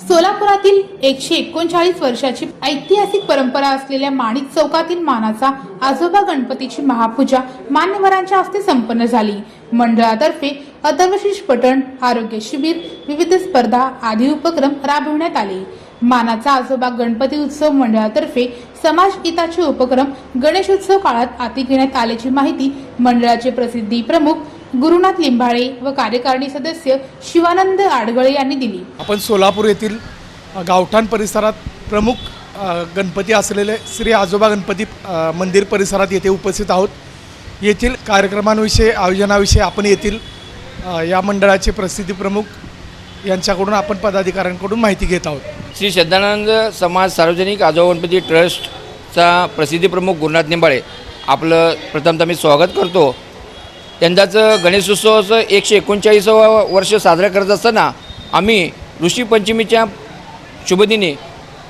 सोलापुरातील एकशे एकोणचाळीस वर्षाची ऐतिहासिक परंपरा असलेल्या माणिक चौकातील मानाचा आजोबा गणपतीची महापूजा मान्यवरांच्या हस्ते संपन्न झाली. मंडळातर्फे अथर्वशीष पठण आरोग्य शिबिर विविध स्पर्धा आदी उपक्रम राबविण्यात आले. मानाचा आजोबा गणपती उत्सव मंडळातर्फे समाज हिताचे उपक्रम गणेशोत्सव काळात हाती घेण्यात आल्याची माहिती मंडळाचे प्रसिद्धी प्रमुख गुरुनाथ लिंबाळे व कार्यकारिणी सदस्य शिवानंद आडगळे यांनी दिली. आपण सोलापूर येथील गावठाण परिसरात प्रमुख गणपती असलेले श्री आजोबा गणपती मंदिर परिसरात येथे उपस्थित आहोत. येथील कार्यक्रमांविषयी आयोजनाविषयी आपण येथील या मंडळाचे प्रसिद्धी प्रमुख यांच्याकडून आपण पदाधिकाऱ्यांकडून माहिती घेत आहोत. श्री श्रद्धानंद समाज सार्वजनिक आजोबा गणपती ट्रस्टचा प्रसिद्धी प्रमुख गुरुनाथ निंबाळे आपलं प्रथमतः मी स्वागत करतो. यंदाचं गणेशोत्सवाचं एकशे एकोणचाळीसावं वर्ष साजरं करत असताना आम्ही ऋषीपंचमीच्या शुभदिनी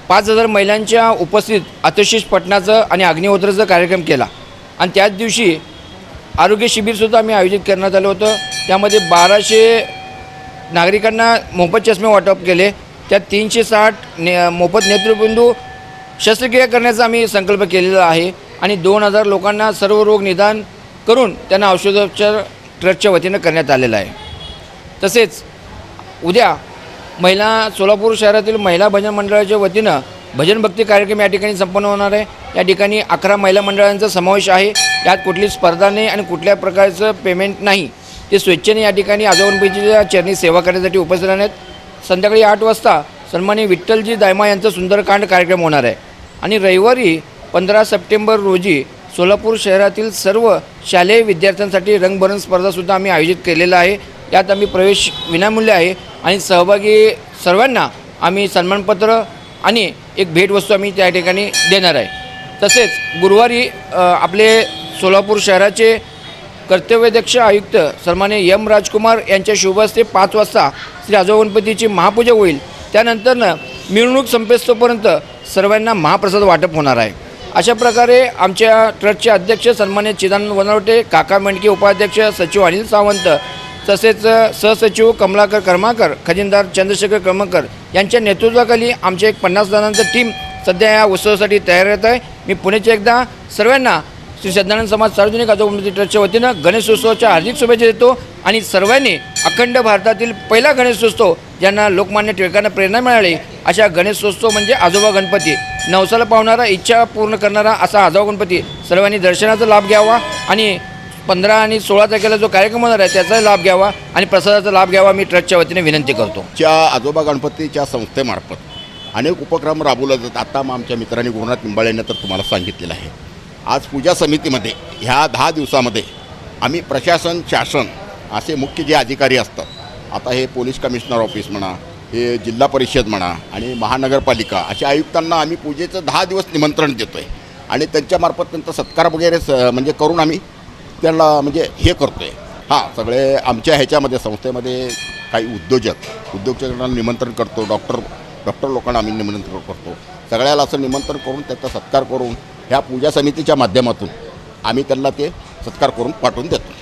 पाच हजार महिलांच्या उपस्थित अतिशेष पटणाचं आणि अग्निहोत्राचं कार्यक्रम केला. आणि त्याच दिवशी आरोग्य शिबिरसुद्धा आम्ही आयोजित करण्यात आलं होतं. त्यामध्ये बाराशे नागरिकांना मोफत चष्मे वाटप केले. त्या तीनशे साठ ने मोफत नेत्रबिंदू शस्त्रक्रिया करण्याचा आम्ही संकल्प केलेला आहे. आणि दोन हजार लोकांना सर्व रोग निदान करून त्यांना औषधोपचार ट्रस्टच्या वतीनं करण्यात आलेला आहे. तसेच उद्या महिला सोलापूर शहरातील महिला भजन मंडळाच्या वतीनं भजन भक्ती कार्यक्रम या ठिकाणी संपन्न होणार आहे. या ठिकाणी अकरा महिला मंडळांचा समावेश आहे. यात कुठली स्पर्धा नाही आणि कुठल्या प्रकारचं पेमेंट नाही. ते स्वेच्छेने या ठिकाणी आजोबांपैकीच्या चरणी सेवा करण्यासाठी उपस्थित राहणार आहेत. संध्याकाळी आठ वाजता सन्मानी विठ्ठलजी दायमा यांचा सुंदरकांड कार्यक्रम होणार आहे. आणि रविवारी पंधरा सप्टेंबर रोजी सोलापूर शहरातील सर्व शालेय विद्यार्थ्यांसाठी रंगभरण स्पर्धासुद्धा आम्ही आयोजित केलेला आहे. यात आम्ही प्रवेश विनामूल्य आहे आणि सहभागी सर्वांना आम्ही सन्मानपत्र आणि एक भेटवस्तू आम्ही त्या ठिकाणी देणार आहे. तसेच गुरुवारी आपले सोलापूर शहराचे कर्तव्यदक्ष आयुक्त सन्माने एम राजकुमार यांच्या शुभहस्ते पाच वाजता श्री आजोगणपतीची महापूजा होईल. त्यानंतरनं मिरवणूक संपेस्तोपर्यंत सर्वांना महाप्रसाद वाटप होणार आहे. अशा प्रकारे आमच्या ट्रस्टचे अध्यक्ष सन्मान्य चिदानंद वनवटे काका मेंडके उपाध्यक्ष सचिव अनिल सावंत तसेच सहसचिव कमलाकर कर्माकर खजिनदार चंद्रशेखर कर्मकर यांच्या नेतृत्वाखाली आमच्या एक पन्नास जणांचं टीम सध्या या उत्सवासाठी तयार येत आहे. मी पुण्याच्या एकदा सर्वांना श्री सज्ञानंद समाज सार्वजनिक आजोबा ट्रस्टच्या वतीनं गणेशोत्सवाच्या हार्दिक शुभेच्छा देतो आणि सर्वांनी अखंड भारतातील पहिला गणेशोत्सव ज्यांना लोकमान्य टिळकांना प्रेरणा मिळाली अशा गणेशोत्सव म्हणजे आजोबा गणपती. नवसाला पावणारा इच्छा पूर्ण करणारा असा आजोबा गणपती. सर्वांनी दर्शनाचा लाभ घ्यावा आणि पंधरा आणि सोळा तारखेला जो कार्यक्रम होणार आहे त्याचाही लाभ घ्यावा आणि प्रसादाचा लाभ घ्यावा मी ट्रस्टच्या वतीने विनंती करतो. च्या आजोबा गणपतीच्या संस्थेमार्फत अनेक उपक्रम राबवला जातात. आता मग आमच्या मित्रांनी गुरुनाथ निंबाळेंना तर तुम्हाला सांगितलेलं आहे. आज पूजा समितीमध्ये ह्या दहा दिवसामध्ये आम्ही प्रशासन शासन असे मुख्य जे अधिकारी असतात आता हे पोलीस कमिशनर ऑफिस म्हणा हे जिल्हा परिषद म्हणा आणि महानगरपालिका अशा आयुक्तांना आम्ही पूजेचं दहा दिवस निमंत्रण देतो आहे आणि त्यांच्यामार्फत त्यांचा सत्कार वगैरे स म्हणजे करून आम्ही त्यांना म्हणजे हे करतो आहे हां सगळे आमच्या ह्याच्यामध्ये संस्थेमध्ये काही उद्योजक उद्योजकांना निमंत्रण करतो डॉक्टर डॉक्टर लोकांना आम्ही निमंत्रण करतो. सगळ्याला असं निमंत्रण करून त्याचा सत्कार करून ह्या पूजा समितीच्या माध्यमातून आम्ही त्यांना ते सत्कार करून पाठवून देतो.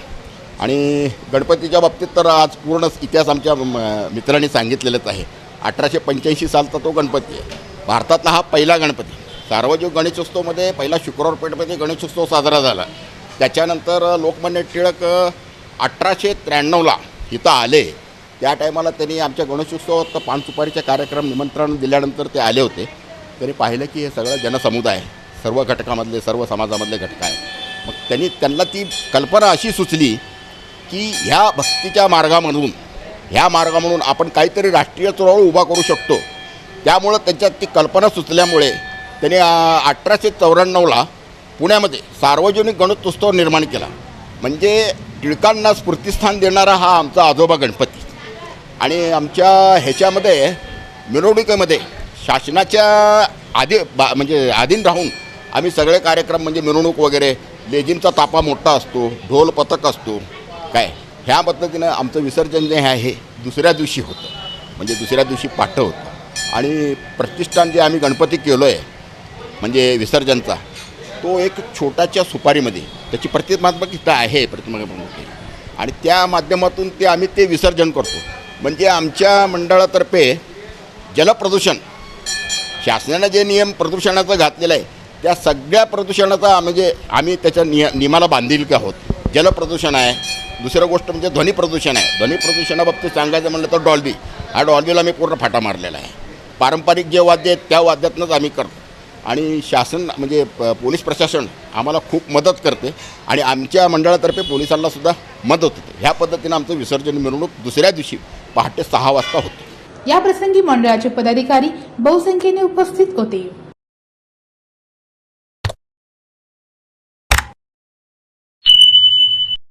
आणि गणपतीच्या बाबतीत तर आज पूर्ण इतिहास आमच्या म, मित्रांनी सांगितलेलंच आहे. अठराशे पंच्याऐंशी सालचा तो गणपती आहे. भारतातला हा पहिला गणपती. सार्वजनिक गणेशोत्सवमध्ये पहिला शुक्रवार पेठमध्ये गणेशोत्सव साजरा झाला. त्याच्यानंतर लोकमान्य टिळक अठराशे त्र्याण्णवला इथं आले. त्या टायमाला त्यांनी आमच्या गणेशोत्सवात पान सुपारीच्या कार्यक्रम निमंत्रण दिल्यानंतर ते आले होते. त्यांनी पाहिलं की हे सगळं जनसमुदाय सर्व घटकामधले सर्व समाजामधले घटक आहे मग त्यांनी त्यांना ती कल्पना अशी सुचली की ह्या भक्तीच्या मार्गामधून ह्या मार्गामधून आपण काहीतरी राष्ट्रीय चळवळ उभा करू शकतो. त्यामुळं त्यांच्यात ती कल्पना सुचल्यामुळे त्यांनी अठराशे चौऱ्याण्णवला पुण्यामध्ये सार्वजनिक गणतोत्सव निर्माण केला. म्हणजे टिळकांना स्फूर्तिस्थान देणारा हा आमचा आजोबा गणपती. आणि आमच्या ह्याच्यामध्ये मिरवणुकीमध्ये शासनाच्या आधी बा म्हणजे अधीन राहून आम्ही सगळे कार्यक्रम म्हणजे मिरवणूक वगैरे लेझिमचा तापा मोठा असतो ढोल पथक असतो. काय? ह्या पद्धतीनं आमचं विसर्जन जे आहे दुसऱ्या दिवशी होतं. म्हणजे दुसऱ्या दिवशी पाठ होतं. आणि प्रतिष्ठान जे आम्ही गणपती केलो आहे म्हणजे विसर्जनचा तो एक छोट्याच्या सुपारीमध्ये त्याची प्रतिमात्मक इथं आहे प्रतिमात्मक आणि त्या माध्यमातून ते आम्ही ते विसर्जन करतो. म्हणजे आमच्या मंडळातर्फे जलप्रदूषण शासनानं जे नियम प्रदूषणाचं घातलेलं आहे त्या सगळ्या प्रदूषणाचा म्हणजे आम्ही त्याच्या निय नियमाला बांधील आहोत. जलप्रदूषण आहे. दुसरं गोष्ट म्हणजे ध्वनी प्रदूषण आहे. ध्वनी प्रदूषणाबाबतीत सांगायचं म्हणलं तर डॉल्बी. हा डॉल्बीला आम्ही पूर्ण फाटा मारलेला आहे. पारंपरिक जे वाद्य आहेत त्या वाद्यातनंच आम्ही करतो. आणि शासन म्हणजे प- पोलीस प्रशासन आम्हाला खूप मदत करते. आणि आमच्या मंडळातर्फे पोलिसांनासुद्धा मदत होते. ह्या पद्धतीनं आमचं विसर्जन मिरवणूक दुसऱ्या दिवशी पहाटे सहा वाजता होते. या प्रसंगी मंडळाचे पदाधिकारी बहुसंख्येने उपस्थित होते.